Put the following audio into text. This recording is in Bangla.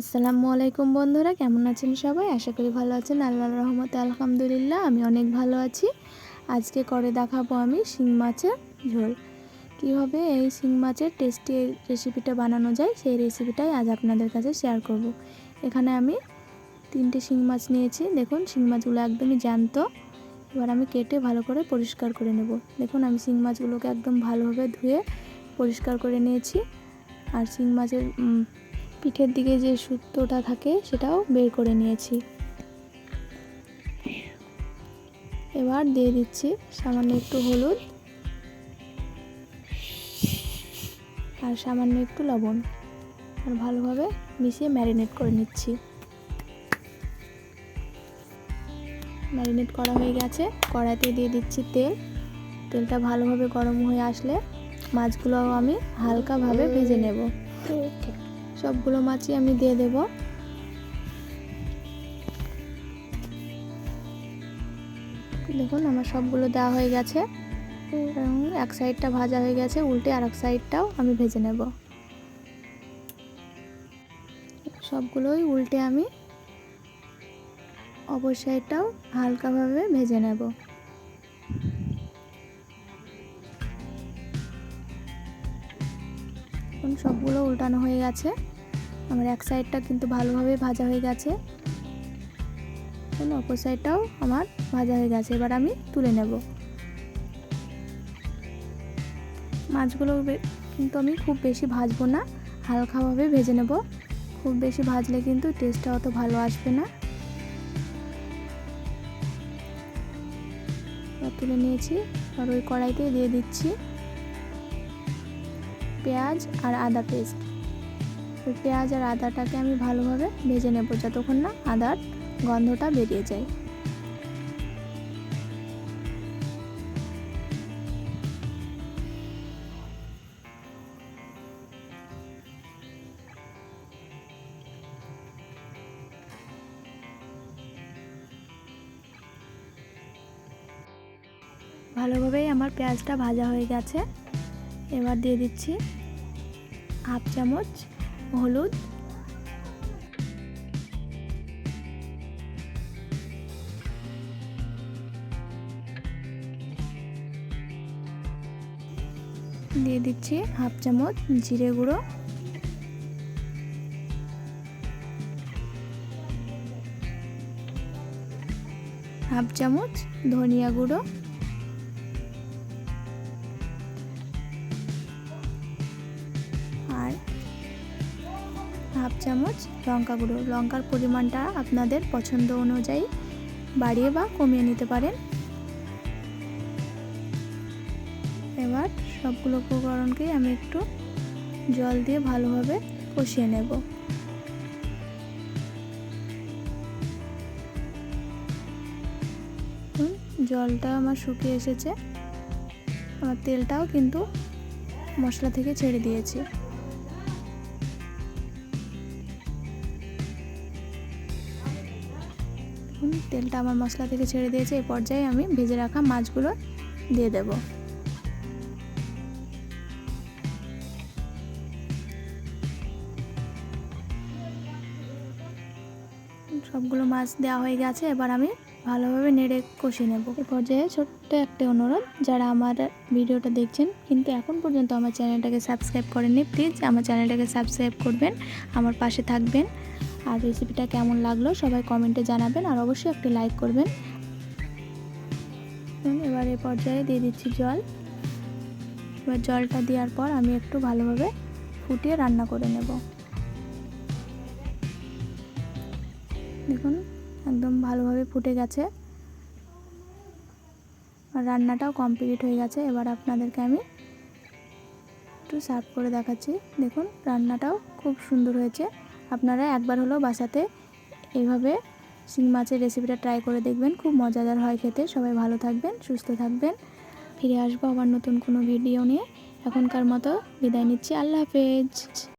আসসালামু আলাইকুম বন্ধুরা, কেমন আছেন সবাই? আশা করি ভালো আছেন। আল্লাহর রহমতে আলহামদুলিল্লাহ আমি অনেক ভালো আছি। আজকে করে দেখাবো আমি শিং মাছের ঝোল। কীভাবে এই শিং মাছের টেস্টি রেসিপিটা বানানো যায়, সেই রেসিপিটাই আজ আপনাদের কাছে শেয়ার করব। এখানে আমি তিনটে শিং মাছ নিয়েছি। দেখুন, শিং মাছগুলো একদমই জ্যান্ত। এবার আমি কেটে ভালো করে পরিষ্কার করে নেব। দেখুন, আমি শিং মাছগুলোকে একদম ভালোভাবে ধুয়ে পরিষ্কার করে নিয়েছি। আর শিং মাছের পিঠের দিকে যে সুতোটা থাকে সেটাও বের করে নিয়েছি। এবার দিয়ে দিচ্ছি সামান্য একটু হলুদ আর সামান্য একটু লবণ। আর ভালোভাবে মিশিয়ে ম্যারিনেট করে নিচ্ছি। ম্যারিনেট করা হয়ে গেছে। কড়াইতে দিয়ে দিচ্ছি তেল। তেলটা ভালোভাবে গরম হয়ে আসলে মাছগুলো আমি হালকাভাবে ভেজে নেব। সবগুলো মাছই আমি দিয়ে দেব। দেখুন, আমার সবগুলো দেওয়া হয়ে গেছে। এক সাইডটা ভাজা হয়ে গেছে, উল্টে আর এক সাইডটাও আমি ভেজে নেব। সবগুলোই উল্টে আমি অপর সাইডটাও হালকাভাবে ভেজে নেব। সবগুলো উল্টানো হয়ে গেছে। আমার এক সাইডটা কিন্তু ভালোভাবে ভাজা হয়ে গেছে। অপর সাইডটাও আমার ভাজা হয়ে গেছে। এবার আমি তুলে নেব। মাছগুলো কিন্তু আমি খুব বেশি ভাজবো না, হালকাভাবে ভেজে নেব। খুব বেশি ভাজলে কিন্তু টেস্টটা অত ভালো আসবে না। তুলে নিয়েছি, আর ওই কড়াইতে দিয়ে দিচ্ছি। পেঁয়াজ আর আদা পেস্ট। ওই পেঁয়াজ আর আদাটাকে আমি ভালোভাবে ভেজে নেব যতক্ষণ না আদার গন্ধটা বেরিয়ে যায়। ভালোভাবেই আমার পেঁয়াজটা ভাজা হয়ে গেছে। এবার দিয়ে দিচ্ছি হাফ চামচ হলুদ। দিয়ে দিচ্ছি হাফ চামচ জিরে গুঁড়ো। হাফ চামচ ধনিয়া গুঁড়ো। হাফ চামচ লঙ্কা গুঁড়ো। লঙ্কার পরিমাণটা আপনাদের পছন্দ অনুযায়ী বাড়িয়ে বা কমিয়ে নিতে পারেন। এবার সবগুলো উপকরণকে আমি একটু জল দিয়ে ভালোভাবে কষিয়ে নেব। জলটা আমার শুকিয়ে এসেছে। আমার তেলটাও কিন্তু মশলা থেকে ছেড়ে দিয়েছি। তেলটা আমার মশলা থেকে ছেড়ে দিয়েছে। এই পর্যায়ে আমি ভেজে রাখা মাছগুলো দিয়ে দেব। সবগুলো মাছ দেওয়া হয়ে গেছে, এবার আমি ভালোভাবে নেড়ে কষিয়ে নেব। এ পর্যায়ে ছোট্ট একটা অনুরোধ, যারা আমার ভিডিওটা দেখছেন, কিন্তু এখন পর্যন্ত আমার চ্যানেলটাকে সাবস্ক্রাইব করেননি, প্লিজ আমার চ্যানেলটাকে সাবস্ক্রাইব করবেন, আমার পাশে থাকবেন। আর রেসিপিটা কেমন লাগল সবাই কমেন্টে জানাবেন আর অবশ্যই একটি লাইক করবেন। এবার এ পর্যায়ে দিয়ে দিচ্ছি জল। এবার জলটা দেওয়ার পর আমি একটু ভালোভাবে ফুটিয়ে রান্না করে নেব। দেখুন, একদম ভালোভাবে ফুটে গেছে। আর রান্নাটাও কমপ্লিট হয়ে গেছে। এবার আপনাদেরকে আমি একটু সার্ভ করে দেখাচ্ছি। দেখুন, রান্নাটাও খুব সুন্দর হয়েছে। আপনারা একবার হলেও বাসাতে এইভাবে শিং মাছের রেসিপিটা ট্রাই করে দেখবেন। খুব মজাদার হয় খেতে। সবাই ভালো থাকবেন, সুস্থ থাকবেন। ফিরে আসব আবার নতুন কোনো ভিডিও নিয়ে। এখনকার মতো বিদায় নিচ্ছি। আল্লাহ হাফেজ।